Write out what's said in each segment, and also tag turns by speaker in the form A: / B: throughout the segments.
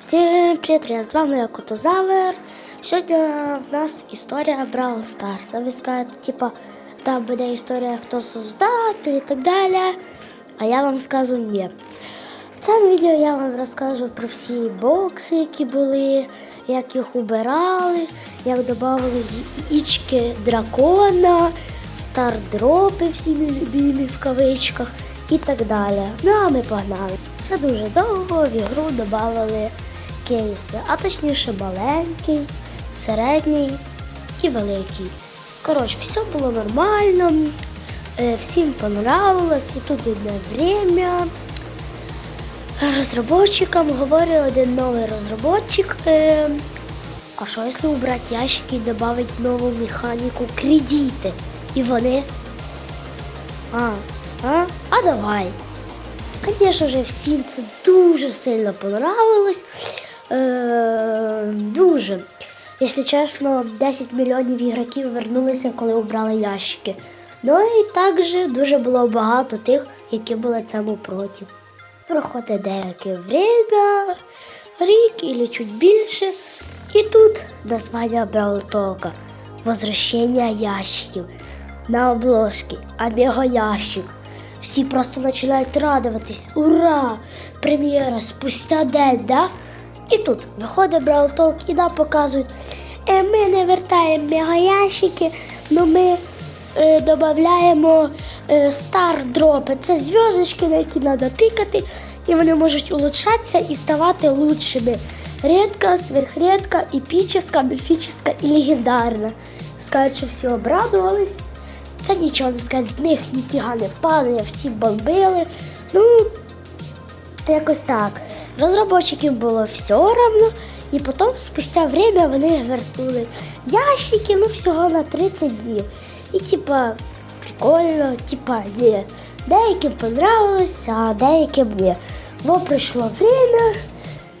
A: Всім привіт, я з вами я Котозавр. Сьогодні в нас історія Brawl Stars. Ви скажете, типа, там буде історія, хто создатель і так далі. А я вам скажу ні. В цьому відео я вам розкажу про всі бокси, які були, як їх убирали, як додавали ічки дракона, стардропи всі любимі в кавичках і так далі. Ну а ми погнали. Ще дуже довго в ігру додавали кейси, а точніше маленький, середній і великий. Коротше, все було нормально, е, всім понравилось, і тут одне время. Розробникам говорить один новий розробник. Е, а що якщо убрати ящики і додати нову механіку кредити? І вони. А, а? А давай. Звісно всім це дуже сильно понравилось. Е, дуже. Якщо чесно, 10 мільйонів ігроків вернулися, коли обрали ящики. Ну і також дуже було багато тих, які були цьому проти. Проходить деяке время, рік і чуть більше. І тут названня Бравл Толка. Возвращення ящиків на обложці, Омега ящик. Всі просто починають радуватись. Ура! Прем'єра спустя день, да? І тут виходить Бравл Толк і нам показують. Е, ми не вертаємо мегаящики, але ми е, додаємо е, стар дропи. Це зв'язочки, на які треба тикати, і вони можуть улучшатися і ставати лучшими. Редка, сверхредка, епічна, міфічна і легендарна. Скажуть, що всі обрадувались. Це нічого не сказати, з них ніфіга не падає, всі бомбили. Ну, якось так. Розробників було все равно, і потім спустя время вони вернули ящики, ну всього на 30 днів. І типа прикольно, типа ні. Деяким понравилось, а деяким ні. Бо пройшло время.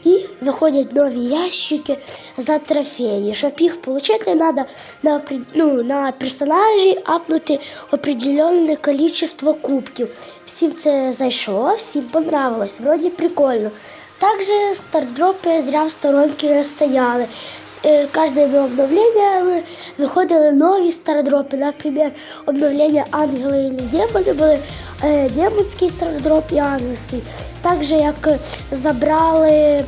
A: І виходять нові ящики за трофеї. Щоб їх отримати, треба на, ну, на персонажі апнути определенне кількість кубків. Всім це зайшло, всім понравилось, вроді прикольно. Також стардропи зря в сторонки не стояли. С- е, Кожними обновленнями виходили нові стардропи. Наприклад, обновлення ангели і демони були е, демонський стардроп і ангельський. Також як е, забрали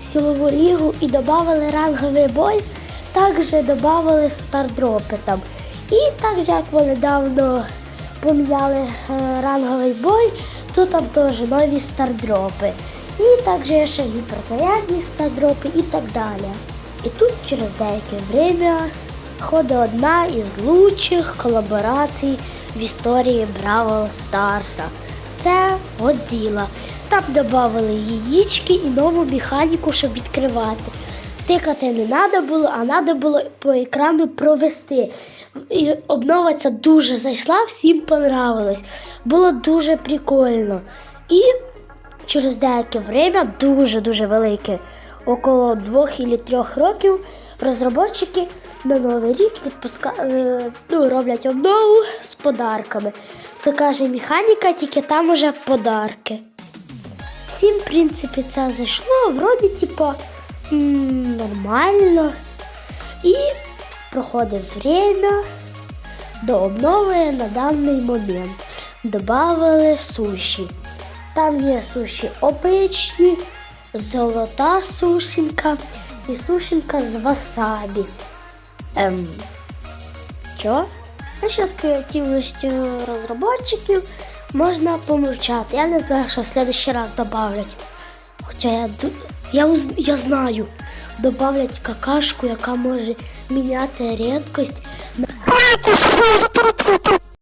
A: силову лігу і додали ранговий бой, також додали стардропи там. І також як вони давно поміняли е, ранговий бой, то там теж нові стардропи. І також ще гіперзарядні стардропи і так далі. І тут через деяке время ходить одна із лучших колаборацій в історії Бравл Старса. Це Годзіла. Там додали яєчки і нову механіку, щоб відкривати. Тикати не треба було, а треба було по екрану провести. І обнова ця дуже зайшла, всім понравилось. Було дуже прикольно. І через деяке время, дуже-дуже велике, около двох або трьох років, розробники на Новий рік відпуска... е, ну, роблять обнову з подарками. Така ж механіка, тільки там уже подарки. Всім, в принципі, це зайшло, вроді, типа, нормально. І проходить время до обнови на даний момент. Добавили суші. Там є суші обичні, золота сушенька і сушенька з васабі. Ем, що? Насчет креативності розробників можна помовчати. Я не знаю, що в следующий раз добавлять. Хоча я, я, я знаю, добавлять какашку, яка може міняти рідкость